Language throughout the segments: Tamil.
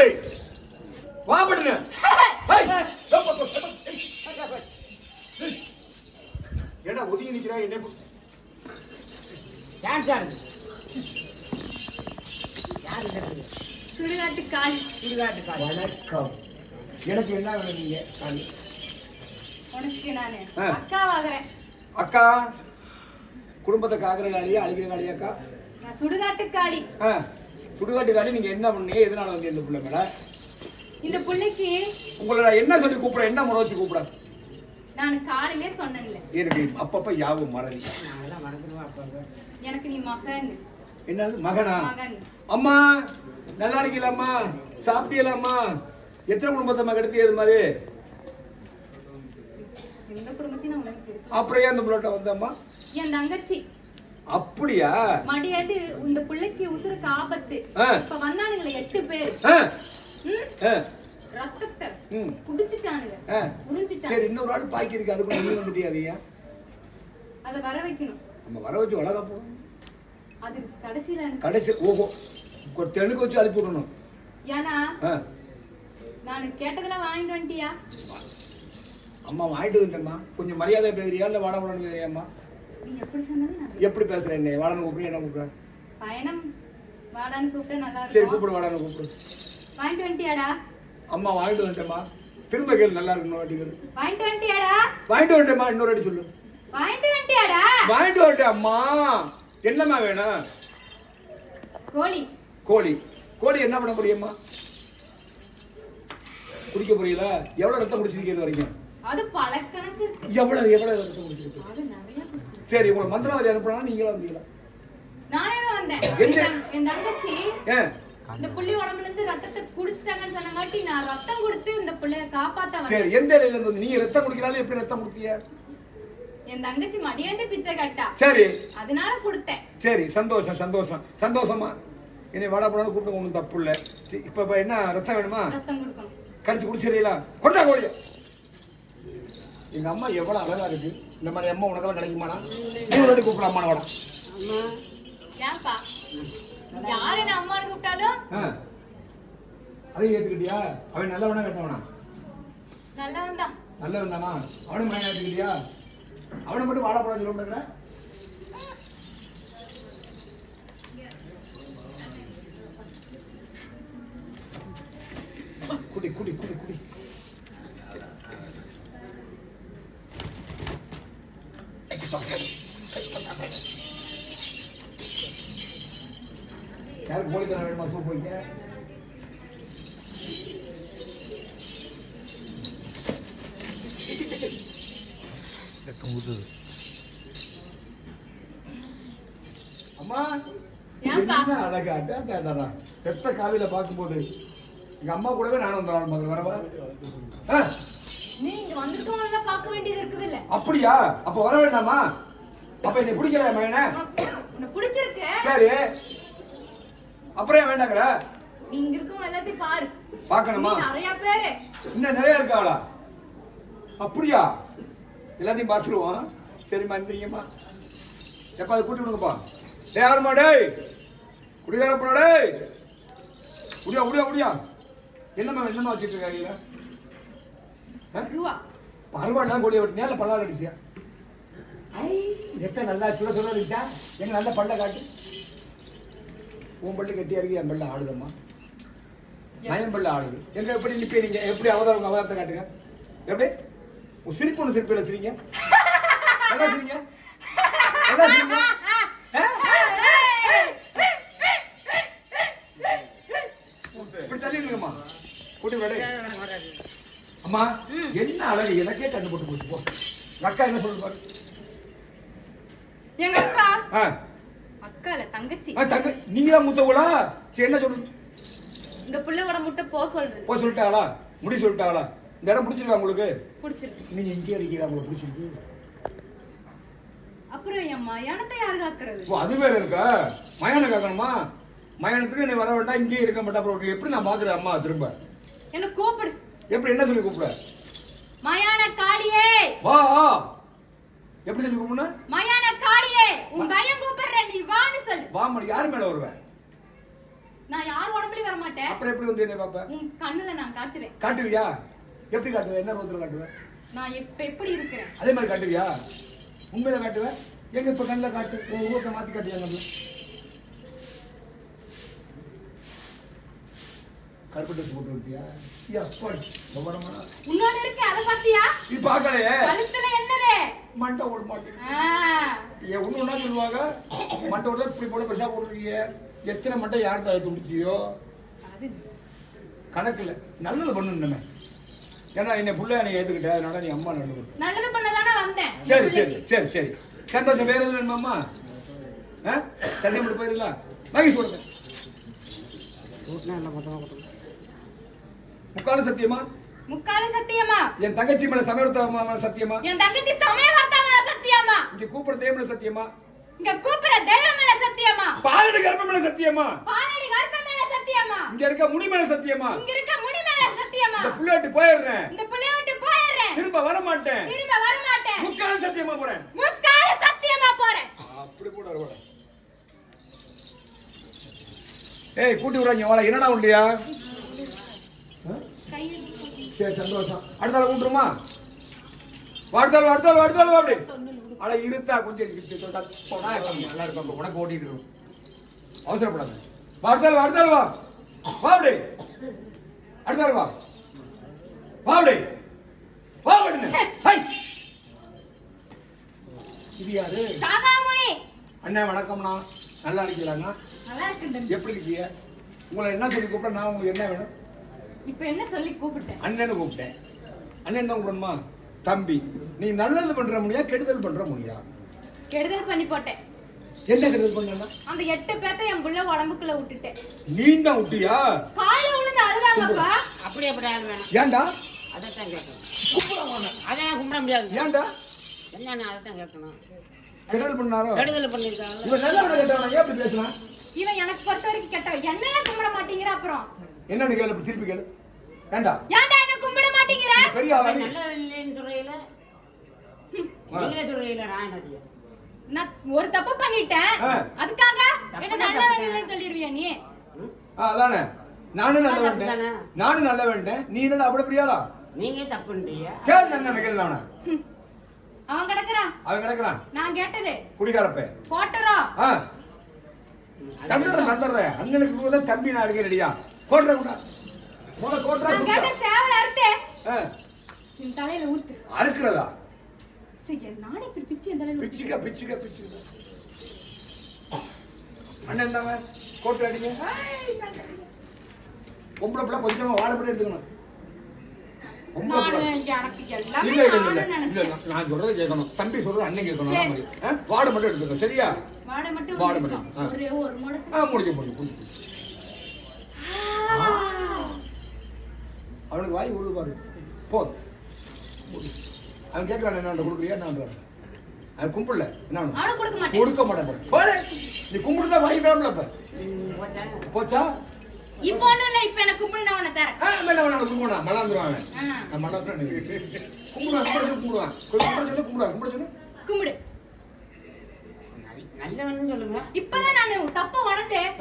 கூப்பிடு வா பட்டுன ஏடா ஒதுங்கி நிக்கிறா என்ன டான்ஸ் ஆடுது சுடுகாட்டு காளி சுடுகாட்டு காடு வணக்கம். எனக்கு என்ன வேணும் நீங்க? காளி? உனக்கு நானு. அக்கா வாங்குறேன். அக்கா குடும்பத்தை காக்கிற காலியா அழிக்கிற காலியா அக்கா? நான் சுடுகாட்டு காளி ஆ, சுடுகாட்டு காலி நீங்க என்ன பண்ணீங்க? எதனால வந்து இந்த பிள்ளை மேல? இந்த பிள்ளைக்கு உங்களை நான் என்ன சொல்லி கூப்பிடுறேன்? என்ன முறை வச்சு கூப்பிடுறேன்? நான் காலையிலே சொன்னேன்ல. எனக்கு அப்பப்ப யாவும் மறதி. எனக்கு நீ மகன். என்னது மகனா? மகன். அம்மா நல்லா இருக்கீங்களாம்மா? சாப்பிட்டீங்களாம்மா? எத்தனை குடும்பத்தை கெடுத்து இது மாதிரி? அப்புறம் ஏன் இந்த பிள்ளை வந்தம்மா? என் தங்கச்சி. அப்படியா மடியாது இந்த பிள்ளைக்கு உசுருக்கு ஆபத்து. இப்ப வந்தானுங்களே எட்டு பேர் ரத்தத்தை குடிச்சிட்டானுங்க. உறிஞ்சிட்டாங்க சரி இன்னொரு ஆள் பாக்கி இருக்கு அதுக்கு நீ வந்துட்டியா அதை வர வைக்கணும் நம்ம வர வச்சு வளர போறோம் அது எனக்கு- கடைசி ஓஹோ ஒரு தெலுங்கு வச்சு அனுப்பி விடணும் ஏன்னா நான் கேட்டதெல்லாம் வாங்கிட்டு வந்துட்டியா அம்மா வாங்கிட்டு வந்துட்டேம்மா கொஞ்சம் மரியாதை பேசுறியா இல்ல வாட வாடன்னு பேசுறியாம்மா எப்படி பேசுறேன் என்ன? வாடன்னு கூப்பிடு என்ன கூப்பிடுறேன் பயணம் வாடான்னு கூப்பிட்டா நல்லா சரி கூப்பிடு வாடன்னு கூப்பிடு. வாங்கிட்டு வந்துட்டியாடா? அம்மா வாங்கிட்டு வந்துட்டேம்மா. திரும்ப கேள் நல்லா இருக்கணும் வாட்டிகள் வாங்கிட்டு வந்துட்டியாடா? வாங்கிட்டு வந்துட்டேம்மா இன்னொரு வாட்டி சொல்லு. வாங்கிட்டு வந்துட்டியாடா? வாங்கிட்டு வந்துட்டேன் அம்மா. என்னம்மா வேணும்? கோழி. கோழி. கோழி என்ன பண்ண முடியும்மா குடிக்க புரியல எவ்வளவு ரத்தம் குடிச்சிருக்கீங்க இது வரைக்கும்? அது பல கணக்கு எவ்வளவு எவ்வளவு ரத்தம் குடிச்சிருக்கு. சரி உங்களை மந்திரவாதி அனுப்புனா நீங்களும் வந்தீங்களா நானே தான் வந்தேன். என் தங்க- என் தங்கச்சி இந்த புள்ளி உடம்புல இருந்து ரத்தத்தை குடிச்சிட்டாங்கன்னு சொன்னங்காட்டி நான் ரத்தம் கொடுத்து இந்த புள்ளைய காப்பாத்த சரி எந்த இலையில இருந்து? நீங்க ரத்தம் குடிக்கிறாலும் எப்படி ரத்தம் குடுத்தீங்க? என் தங்கச்சி மடியாந்து பிச்சை கட்டா. சரி. அதனால கொடுத்தேன். சரி சந்தோஷம் சந்தோஷம். சந்தோஷமா? என்னை வாடா போனாலும் கூப்பிட்டு ஒன்றும் தப்பு இல்லை இப்ப என்ன ரத்தம் வேணுமா? ரத்தம் கொடுக்கணும். கடிச்சு குடிச்சிடீங்களா கொண்டா கோழிய. எங்க அம்மா எவ்வளவு அழகா இருக்கு. இந்த மாதிரி அம்மா உனக்கெல்லாம் கிடைக்குமாடா? நீ ஒரு வாட்டி கூப்பிடலாமா அம்மா ஏன்பா? யாரு என்ன அம்மானு கூப்பிட்டாலும்? ஆ. அதையும் ஏத்துக்கிட்டியா? அவன் நல்லவனா கெட்டவனா? நல்லவன் தான் நல்லவன் தானா மயன் ஏத்துக்கிட்டியா? அவனை மட்டும் வாடா போட சொல்ல குடி குடி குடி யாருக்கு தர வேணுமா சூப் வைக்க அம்மா அழகா அட்டா. பெத்த காவில பார்க்கும்போது எங்க அம்மா கூடவே நானும் வந்துடுறேன் மகள் வரவா அப்படியா? அப்ப வர வேண்டாமா? அப்ப என்னை பிடிக்கல மகனே? சரி. அப்புறம் நீ இங்க இருக்கவங்க எல்லாத்தையும் பாரு. பார்க்கணுமா? நிறைய பேரு. இன்னும் நிறைய இருக்காளா அப்படியா? எல்லாத்தையும் பார்த்துருவோம். சரிம்மா எந்திரிங்கம்மா எப்பா அதை கூட்டி விடுங்கப்பா டேய் யாரும்மா டேய்? குடிகாரப்பா டேய்? முடியா முடியா முடியா என்னம்மா என்னம்மா வச்சுட்டு ரூபா. பரவாயில்ல கோழியை வெட்டினியா இல்லை பல்லால் அடிச்சியா? ஐ எத்த நல்லா சுட சுட இருந்துச்சா? எங்க நல்ல பல்ல காட்டு. உன் பல்லு கட்டியா இருக்கு என் பல்ல ஆடுதம்மா? நயன் பல்ல ஆடுது. எங்க எப்படி நிப்பீங்க நீங்க? எப்படி அவதாரம் அவதாரத்தை காட்டுங்க? எப்படி? உன் சிரிப்பு ஒன்று சிரிப்பு சிரிங்க. நல்லா சிரிங்க? நல்லா சிரிங்க? இப்படி தள்ளி நில்லுங்கம்மா. கூட்டி விட. அம்மா என்ன அழகு? எனக்கே கண்ணு போட்டு போச்சு போ. அக்கா என்ன சொல்லுது பாரு? எங்க அக்கா? ஆ, அக்கா இல்ல தங்கச்சி தங்க நீங்க தான் மூத்தவங்களா? சரி என்ன சொல்லுது இந்த புள்ளையோட முட்டை போ சொல்றது. போய் சொல்லிட்டாங்களா முடி சொல்லிட்டாங்களா இந்த இடம் பிடிச்சிருக்கா உங்களுக்கு? பிடிச்சிருக்கு. நீங்க இங்கே இருக்கீங்க உங்களுக்கு பிடிச்சிருக்கு? அப்புறம் என் மயானத்தை யாரு காக்குறது? ஓ அது வேற இருக்கா? மயானம் கேட்கணுமா மயானத்துக்கு நீ வர வேண்டாம் இங்கேயே இருக்க மாட்டா அப்புறம் எப்படி நான் பாக்குறேன் அம்மா திரும்ப? என்ன கூப்பிடு. எப்படி என்ன சொல்லி கூப்பிட? மயான காளியே வா. எப்படி சொல்லி கூப்பிடணும் மயான காளியே உன் பையன் கூப்பிடுற நீ வான்னு சொல்லு வா மணி யார் மேல வருவேன் நான் யார் உடம்புலயும் வர மாட்டேன் அப்புறம் எப்படி வந்து என்ன பாப்ப உன் கண்ணுல நான் காட்டுவேன். காட்டுவியா? எப்படி காட்டுவ? என்ன ரோத்துல காட்டுவ? நான் எப்ப எப்படி இருக்கிறேன்? அதே மாதிரி காட்டுவியா? உண்மையில காட்டுவ? எங்க இப்ப கண்ணில் காட்டு? உன் ஊரத்தை மாத்தி நம்ம கருப்பு ட்ரெஸ் போட்டு விட்டியா அப்பா கவனமா. உன்னோட இருக்கு அதை பாத்தியா நீ பாக்கலையே கழுத்துல என்னது? மண்டை ஓட மாட்டேன் ஒண்ணு ஒண்ணா சொல்லுவாங்க? மண்டை ஓட இப்படி போல பெருசா போட்டுருக்கீங்க. எத்தனை மண்டை யார் தலை துடிச்சியோ அது கணக்கு இல்ல. நல்லது பண்ணணுமே ஏன்னா என்னை புள்ள நீ ஏத்துக்கிட்ட அதனால நீ அம்மா நல்லது சரி சரி சரி சரி. சந்தோஷம் வேற எதுவும் வேணுமாம்மா? ஆ? சந்தேகம் மட்டும் போயிடலாம் மகேஷ் கொடுங்க. முக்கால சத்தியமா? முக்கால சத்தியமா? என் தங்கச்சி மேல சமயத்த மேல சத்தியமா? என் தங்கச்சி சமய வார்த்தா மேல சத்தியமா? இங்க கூப்பிடுற தேவ மேல சத்தியமா? இங்க கூப்பிடுற தெய்வம் மேல சத்தியமா? பாலடி கர்ப்ப மேல சத்தியமா? பாலடி கர்ப்பம் மேல சத்தியமா? இங்க இருக்க முடி மேல சத்தியமா? இங்க இருக்க முடி மேல சத்தியமா? இந்த புள்ளாட்டி போயிடுறேன். இந்த புள்ளைய விட்டு போயிடுறேன். திரும்ப வர மாட்டேன் திரும்ப வர மாட்டேன் முக்கால சத்தியமா போறேன். முக்கால சத்தியமா போறேன். அப்படி கூட கூட ஏய் கூட்டி விடுறாங்க அவளை என்னடா உண்டியா சரி சந்தோஷம். அடுத்தால கூட்டுருமா அடுத்தாலும் அடுத்தாலும் அடுத்தாலும் அப்படி. அட இருத்தா கொஞ்சம் போனா நல்லா இருப்பாங்க உனக்கு ஓட்டிட்டு இருக்கும். அவசரப்படாத. வா அடுத்தாலும் அடுத்தாலும் வா. வா அப்படி. அடுத்தாலும் வா. வா அப்படி. வா அப்படி ஹை. இது யாரு? அண்ணா வணக்கம்ண்ணா நல்லா இருக்கீங்களாண்ணா. எப்படி இருக்கீங்க? உங்களை என்ன சொல்லி கூப்பிட்டா நான் உங்களுக்கு என்ன வேணும்? இப்ப என்ன சொல்லி கூப்பிட்டேன்? அண்ணன்னு கூப்பிட்டேன். அண்ணன் தான் கூப்பிடணுமா? தம்பி நீ நல்லது பண்ற முடியா கெடுதல் பண்ற முடியா கெடுதல் பண்ணி போட்டேன். என்ன கெடுதல் பண்ணா அந்த எட்டு பேத்த என் புள்ள உடம்புக்குள்ள விட்டுட்டேன். நீண்டா விட்டியா? காலைல விழுந்து அழுதாங்கப்பா. அப்படி அப்படி வேணும் ஏன்டா? அதைத்தான் கேட்கணும். அதெல்லாம் கும்பிட முடியாது. ஏன்டா? என்னன்னு அதைத்தான் கேட்கணும். கெடுதல் பண்ணாரோ? கெடுதல் பண்ணியிருக்காங்க இவன் நல்ல கேட்டவன ஏன் இப்படி பேசுறான் இவன் எனக்கு பொறுத்த வரைக்கும் கெட்டவன். என்னைய கும்பிட மாட்டேங்கிற அப்புறம். என்னன்னு கேளு இப்ப திருப்பி கேளு. ஏன்டா? ஏன்டா என்ன மாட்டேங்கிற? நீ பெரிய ஆளாடி நல்ல இல்லைன்னு சொல்றையில நீங்களே சொல்றீங்களா நான் என்ன செய்ய? நான் ஒரு தப்பு பண்ணிட்டேன். அதுக்காக என்ன சொல்லிருவியா நீ? ம்? ஆ, அதானே. நானும் நல்ல தப்பு வேண்டேன் தானே? நானும் நல்ல வேண்டேன் நீ என்னடா அப்படி நீங்க தப்புன்றீங்க கேள். அவன். கிடக்குறான். அவன் கிடக்குறான். நான் கேட்டது. குடிகாரப்ப. போட்டுறோம் ஆ. தந்துடுறேன் தந்துடுறேன். அண்ணனுக்கு தம்பி நான் இருக்கேன் ரெடியா. கோட்டுற கூட போட என் தலையில ஊத்து. அறுக்கிறதா? சரி, நானே இப்படி பிச்சு என் தலையில பிச்சுக்க பிச்சுக்க பிச்சுக்க. அண்ணன் தாங்க கோட்டு அடிங்க. பொம்பளை பிள்ளை கொஞ்சமா வாழை மட்டும் எடுத்துக்கணும். நானு சொல்றதை கேட்கணும். தம்பி சொல்றது அண்ணன் கேட்கணும்? வாடை மட்டும் எடுத்துக்கணும். சரியா? வாடை மட்டும் முடிஞ்சு முடிஞ்சு முடிஞ்சு. அவனுக்கு வாய் விழுது பாரு. போதும் அவன் கேட்கறான் என்ன கொடுக்குறியா? என்ன அவன் கும்பிடல. என்ன கொடுக்க மாட்டேன். போடு. நீ கும்பிடுதா வாய் வேணும்ல இப்ப போச்சா? போச்சா இப்போ ஒண்ணும் இல்ல இப்ப எனக்கு கும்பிடு உன்னை தரேன். ஆ மேல வேணாம் கும்பிடுவான் மலாந்துருவான் ஆ. நான் மலாந்துருவான் கும்பிடுவான் கும்பிட சொல்லு கும்பிடுவான். கொஞ்சம் கும்பிட சொல்லு கும்பிட சொல்லு. கும்பிடு. நல்லவன்னு சொல்லுங்க. இப்பதான் நான் தப்ப உணர்ந்தேன்.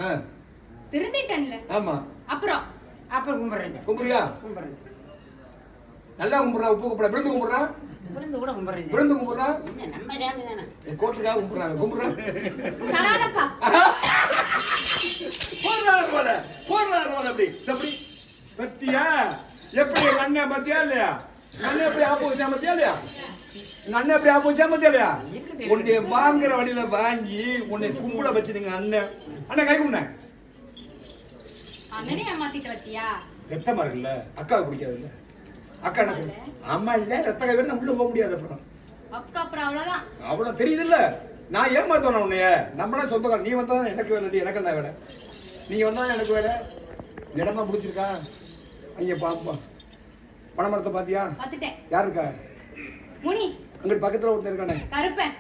திருந்திட்டேன்ல. ஆமா. அப்புறம். அப்புறம் கும்பிடுறீங்க கும்பிடுறியா? கும்பிடுறீங்க நல்லா கும்பிடுறா உப்பு கும்பிடுறா விழுந்து கும்பிடுறா? விழுந்து கூட கும்பிடுறீங்க. விழுந்து கும்பிடுறா? என்ன நம்ம ஜாமி தானே? கோட்டுக்காக கும்பிடுறான் கும்பிடுறான் தரானப்பா போடுறாரு போல போடுறாரு போல அப்படி. அப்படி. பத்தியா? எப்படி அண்ணன் பத்தியா இல்லையா? அண்ணன் எப்படி ஆப்பு வச்சா பத்தியா இல்லையா? அண்ணன் எப்படி ஆப்பு வச்சா பத்தியா இல்லையா? உன்னை வாங்குற வழியில வாங்கி உன்னை கும்பிட வச்சுடுங்க அண்ணன். அண்ணன் கை கும்பிட அண்ணனே ஏமாத்திட்டு வச்சியா? ரத்தமா இருக்குல்ல. அக்காவுக்கு பிடிக்காது இல்ல அக்கா என்ன? ஆமா இல்ல ரத்த கை வேணும் உள்ள போக முடியாது அப்புறம். அக்கா அப்புறம் அவ்வளவுதான். அவ்வளவு தெரியுது இல்ல நான் ஏமாத்தணும் உன்னைய? நம்மளா சொந்தக்கார நீ வந்தா எனக்கு வேலை எனக்கு என்ன வேலை? நீங்க வந்தா எனக்கு வேலை. இடமா பிடிச்சிருக்கா ஐயா பாப்பா. பணமரத்தை பாத்தியா? பாத்துட்டேன். யார் இருக்கா? முனி. அங்கிட்டு பக்கத்துல ஒருத்தன் இருக்கானே. கருப்பன்.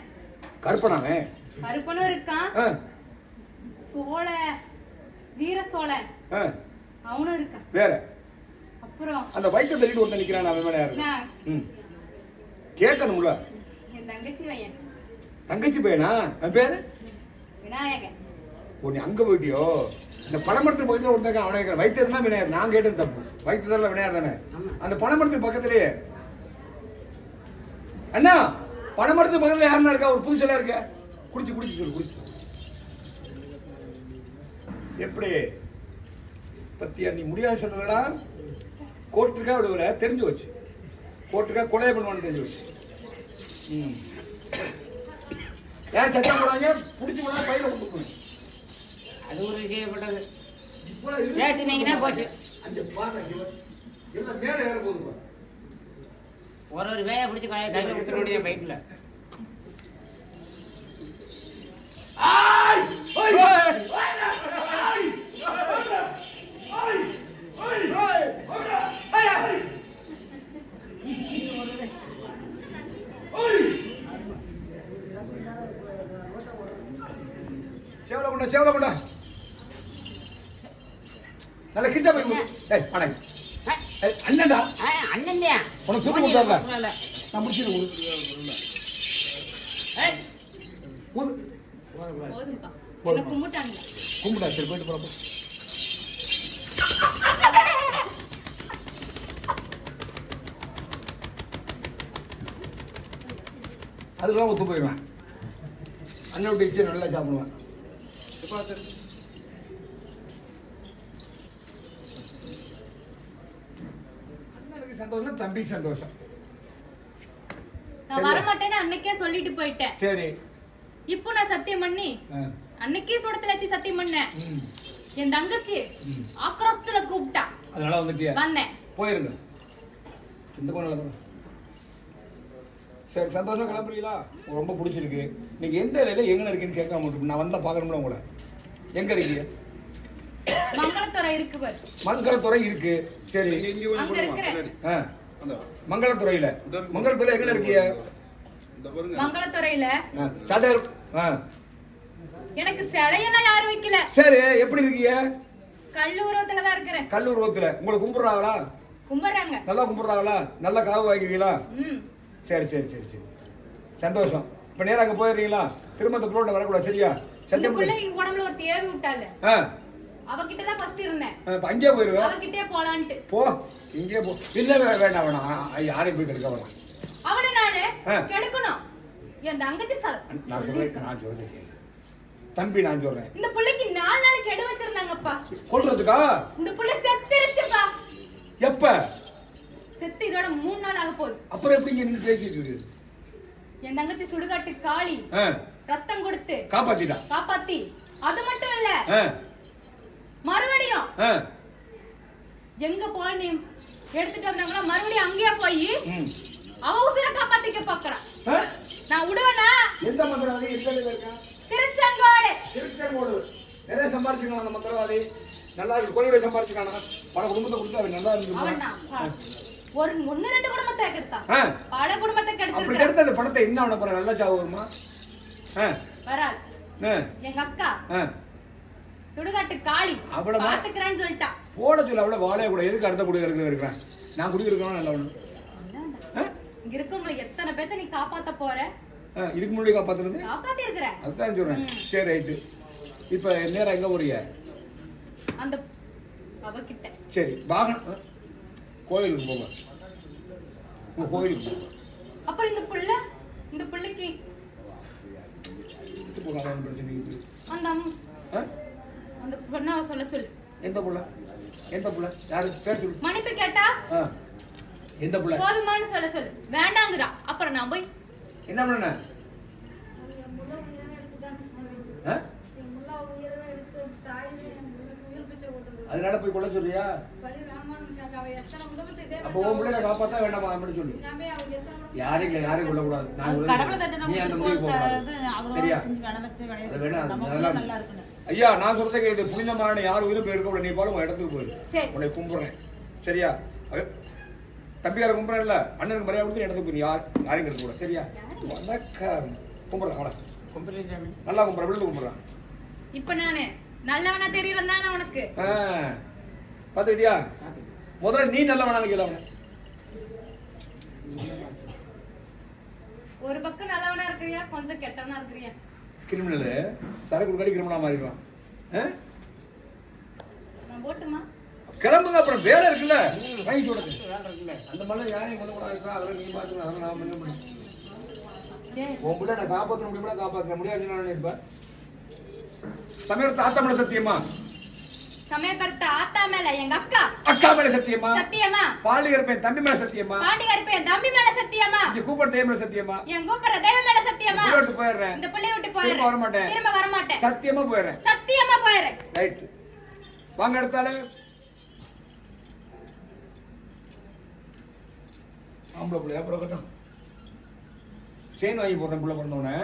கருப்பனானே கருப்பனும் இருக்கான். சோழ வீர சோழன். ஆ, அவனும் இருக்கான். வேற? அந்த வயிற்று தள்ளிட்டு ஒருத்தன் நிக்கிறான் அவன் மேல யாரு? கேட்கணும்ல. என் தங்கச்சி பையன். தங்கச்சி பையனா? அவன் பேரு? விநாயகன். ஓ நீ அங்க போயிட்டியோ? இந்த பணமரத்து பக்கத்துல ஒருத்தங்க அவனை கேட்கற வைத்தியர் தான் விநாயகர். நான் கேட்டது தப்பு. வைத்தியர்ல விநாயகர் தானே. அந்த பணமரத்து பக்கத்துலயே. அண்ணா பணமரத்து பக்கத்துல யாருன்னா இருக்கா? ஒரு புதுசெல்லாம் இருக்க? குடிச்சு குடிச்சு சொல்லு குடிச்சு. எப்படி? பத்தியா நீ முடியாது சொல்றடா கோர்ட்டுக்கா விடுவல தெரிஞ்சு வச்சு கோர்ட்டுக்கா கொலை பண்ணுவான்னு தெரிஞ்சு வச்சு ம். யார் சத்தம் போடாங்க புடிச்சு போனா பையில கொடுக்கணும் அது ஒரு செய்யப்பட்டது இது- பேசினீங்கன்னா போச்சு அந்த பாருங்க, இவன் எல்லாம் மேலே ஏற போகுதுப்பா. ஒரு ஒரு வேலை பிடிச்சி கையில்! ஓய்! ஆய்! ஆய்! ஆய்! ஆய்! ஆய்! ஆய்! ஆய்! சேவல கொண்டா சேவல கொண்டா நல்ல கிட்ட அண்ணா ஏய், அண்ணன்டா. அண்ணன் உனக்கு தூக்கி? நான் முடிச்சிட்டு கொடு. கொடு. போதும்பா போதும்பா. என்ன கும்பிட்டாங்க கும்பிடா சரி போயிட்டு போறப்போ. அதெல்லாம் ஒத்து போயிடுவேன். அண்ணன் இச்சு நல்லா சாப்பிடுவேன் அண்ணனுக்கு சந்தோஷம் தம்பி சந்தோஷம். நான்? வரமாட்டேன்னு அன்னைக்கே சொல்லிட்டு போயிட்டேன். சரி. இப்போ நான் சத்தியம் பண்ணி. அன்னைக்கே சுடத்துல ஏத்தி சத்தியம் பண்ணேன். என் தங்கச்சி. ஆக்ரோஷத்துல கூப்பிட்டா. அதனால வந்துட்டியா? வந்தேன். போயிருங்க. சிந்த பண்ணல சரி சந்தோஷம் கிளம்புறீங்களா? ரொம்ப பிடிச்சிருக்கு. நீங்க எந்த இலையில எங்க இருக்கீங்கன்னு கேட்காம விட்டு நான் வந்தா பார்க்கணும்ல உங்களை. எங்க இருக்கீங்க? மங்களத்துறை இருக்கு மங்களத்துறை இருக்கு. சரி. அங்க இருக்கிறேன் ஆ, மங்களத்துறையில. மங்களத்துறை எங்க இருக்கீங்க மங்களத்துறையில. ஆ, எனக்கு சிலையெல்லாம் யாரும் வைக்கல. சரி எப்படி இருக்கீங்க கல்லூரத்துல தான் இருக்கிறேன். கல்லூர் ரோத்துல உங்களை கும்பிடுறாங்களா? கும்பிடுறாங்க. நல்லா கும்பிடுறாங்களா? நல்லா காவு வாங்கிக்கிறீங்களா? ம். சரி சரி சரி சரி. சந்தோஷம். இப்போ நேரா அங்கே போயிடுறீங்களா? திரும்ப பிள்ளோட்ட வரக்கூடாது சரியா? சத்தியம் உடம்புல ஒரு தேவை விட்டால ஆ. அவகிட்ட தான் ஃபர்ஸ்ட் இருந்தேன் அங்கேயே போயிடுவேன் அவகிட்டே போலான்ட்டு. போ இங்கே போ. இல்லை வேண்டாம் வேணாம் யாரையும் போய் கெடுக்க வேணாம். அவளை நானு. கெடுக்கணும். என் தங்கச்சி நான் சொல்றேன் நான் சொல்றேன். தம்பி நான் சொல்றேன். இந்த பிள்ளைக்கு நாலு நாள் கெடு வச்சிருந்தாங்கப்பா. கொல்றதுக்கா? இந்த பிள்ளை செத்துருச்சுப்பா. எப்ப? செத்து இதோட மூணு நாள் ஆக போகுது. அப்புறம் எப்படி இங்க நின்று பேசிட்டு இருக்கு? என் தங்கச்சி சுடுகாட்டு காளி. ரத்தம் கொடுத்து. காப்பாத்திட்டா? காப்பாத்தி. அது மட்டும் இல்ல. மறுபடியும் எங்க போன நீ எடுத்துட்டு வந்தாங்கன்னா மறுபடியும் அங்கேயே போய். அவ உசிர காப்பாத்திக்க பாக்குறான் ஆ? நான் விடுவேனா எந்த மந்திரவாதி? எந்த இதுல இருக்கா? திருச்செங்கோடு. திருச்செங்கோடு. நிறைய சம்பாரிச்சுக்கலாம் அந்த மந்திரவாதி. நல்லா இருக்கு. கோயிலை சம்பாரிச்சுக்கானா பல குடும்பத்தை கொடுத்து அவன் நல்லா அவன் தான். ஒரு ஒண்ணு ரெண்டு குடும்பத்தை கெடுத்தான். பல குடும்பத்தை அப்படி கெடுத்திருக்கான். எடுத்த அந்த பணத்தை என்ன பண்ண போற நல்லா ஆ, வராது. எங்க அக்கா. சுடுகாட்டு காளி. அவ்வளவா? பாத்துக்கிறேன்னு சொல்லிட்டா. போட சொல்ல அவ்வளவு வாழைய கூட. எதுக்கு அடுத்த குடி இருக்கிற இருக்கிறேன்? நான் குடிக்கிறோம் நல்லா ஒண்ணு? இங்க இருக்கவங்களை எத்தனை பேத்த நீ காப்பாத்த போற? இதுக்கு முன்னாடி காப்பாத்துறது? காப்பாத்தி இருக்கிற. அதுதான் சொல்றேன். சரி ரைட்டு. இப்ப நேரா எங்க போறீங்க? அந்த அவகிட்ட. சரி வாகனம் கோயிலுக்கு போங்க. உங்க கோயிலுக்கு போங்க. அப்புறம் இந்த புள்ள இந்த பிள்ளைக்கு இருக்கு. அந்த? அந்த பொண்ணாவை சொல்ல சொல்லு. எந்த புள்ள? எந்த புள்ள? யாரு? பேர் சொல்லு. மன்னிப்பு கேட்டா. எந்த புள்ள? போதுமான்னு சொல்ல சொல்லு. வேண்டாங்கிறா. அப்புறம் நான் போய் என்ன பண்ண? அதனால போய் கொள்ள சொல்றியா? அப்போ உன் பிள்ளைய வேண்டாமா அப்படின்னு சொல்லு. யாரையும் இல்ல, யாரையும் கொள்ளக்கூடாது நான் சொல்றது கடவுளை தட்டு நீ அந்த நம்ம முடிவுக்கு போக இது கூடாது. அவரோட சரியா? செஞ்சு வேலை வச்சு வேலையை அது வேணா, அது நம்ம அதெல்லாம் நல்லா இருக்கணும் ஐயா நான் சொல்றதை கேட்டு புனிதமான யார் உயிரும் போய் எடுக்க நீ போல உன் இடத்துக்கு போயிரு. உன்னை கும்பிடுறேன். சரியா? தம்பியார கும்பிடுறேன்ல. அண்ணனுக்கு மரியாதை கொடுத்து இடத்துக்கு போய் யார் யாரையும் கூடாது சரியா? வணக்கம். கும்பிடுறேன் கும்பிட்டு நல்லா கும்பிட்றேன். விழுந்து கும்பிடுறேன். இப்ப நானு. நல்லவனா தெரியறேன் தானே உனக்கு. ஆ. பார்த்துக்கிட்டியா? முதல்ல நீ நல்லவனா கேள அவனை. ஒரு பக்கம் நல்லவனா இருக்கிறியா? கொஞ்சம் கெட்டவனா இருக்கிறியா? கிரிமினலு. சரக்கு கொடுக்காடி கிரிமினலாக மாறிடுவான். கிளம்புங்க அப்புறம் வேலை இருக்குல்ல? வாங்கி சொல்றது வேலை இருக்குல்ல. அந்த மாதிரி யாரையும் கொண்டு கூட இருக்கா அதெல்லாம் நீ பாத்துக்கலாம் அதெல்லாம் நான் பண்ண முடியும் டேய், உன் பிள்ளை நான் காப்பாற்ற முடியுமா? காப்பாற்ற முடியாது. நான் இருப்ப சமயம் தாத்தா மேல சத்தியமா? சமயக்கருத்த ஆத்தா மேல எங்க அக்கா. அக்கா மேல சத்தியமா? சத்தியமா? பாலி இருப்பேன் தம்பி மேல சத்தியமா? பாண்டிகருப்பு என் தம்பி மேல சத்தியமா? இங்க கூப்பிட தேய் மேல சத்தியமா? என் கூப்பிடுற தெய்வம் மேல சத்தியமா? புள்ள விட்டு போயிடுறேன். இந்த பிள்ளைய விட்டு திரும்ப போயிடுறேன் வரமாட்டேன். திரும்ப வர மாட்டேன் சத்தியமா போயிடுறேன். சத்தியமா போயிடுறேன். ரைட் வாங்க எடுத்தாலே ஆம்பளை பிள்ளை அப்புறம் கட்டும் செயின் வாங்கி போடுறேன் பிள்ளை பிறந்தவனே